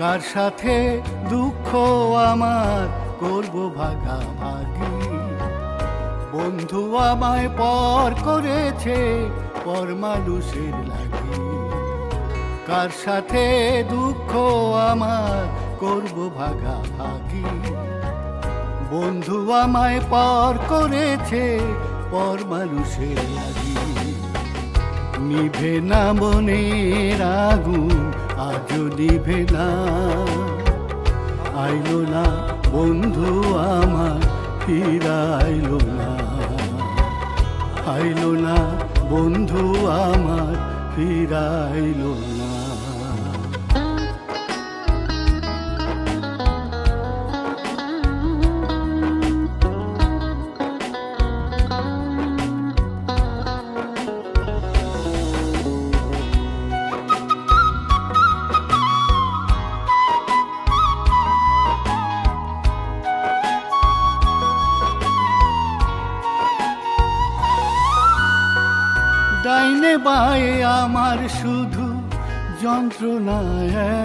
কার সাথে দুঃখ আমার? করব ভাগাভাগি বন্ধু আমায় পর করেছে পর মানুষের লাগি। কার সাথে দুঃখ আমার করব ভাগাভাগি বন্ধু আমায় পর করেছে পর মানুষের লাগি। নিভে না মনের আগুন, আজও নিভে না। আইলো না বন্ধু আমার ফিরাইল না। আইলো না বন্ধু আমার ফিরাইল না। বায়ে আমার শুধু যন্ত্রণা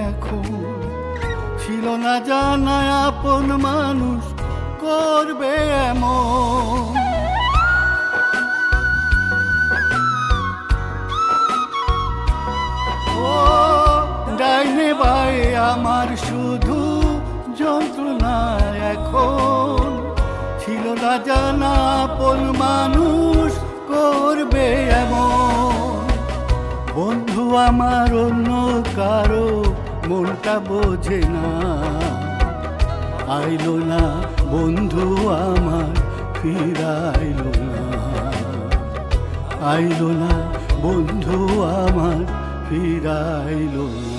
এখন। ছিল না জানা আপন মানুষ করবে এমন। ও ডাইনে বায়ে আমার শুধু যন্ত্রণা এখন। ছিল না জানা আপন মানুষ করবে এমন। আমার অন্য কারও মনটা বোঝে না। আইলো না, বন্ধু আমার, ফিরাইলো না। আইলো না, বন্ধু আমার, ফিরাইলো না।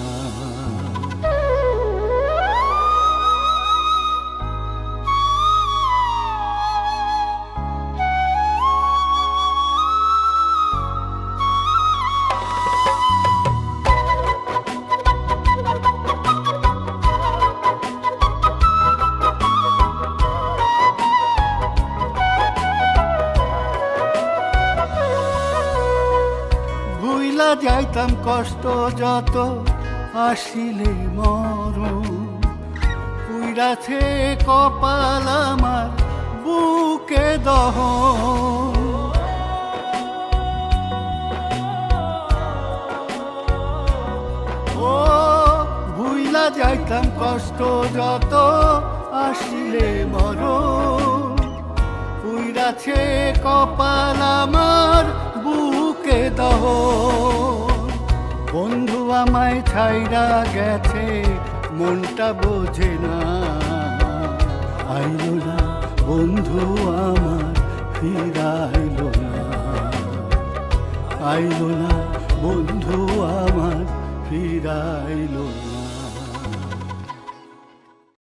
ভুইলা যাইতাম কষ্ট যত আসিলে মরণ। পুইরাছে কপাল আমার বুকে দহ ও ভুইলা যাইতাম কষ্ট যত আসিলে মরণ। পুইরাছে কপাল আমার দহ। বন্ধু আমায় ছাইরা গেছে, মনটা বোঝে না। আইলো না, বন্ধু আমার ফিরাইল না। আইলো না, বন্ধু আমার ফিরাইল না।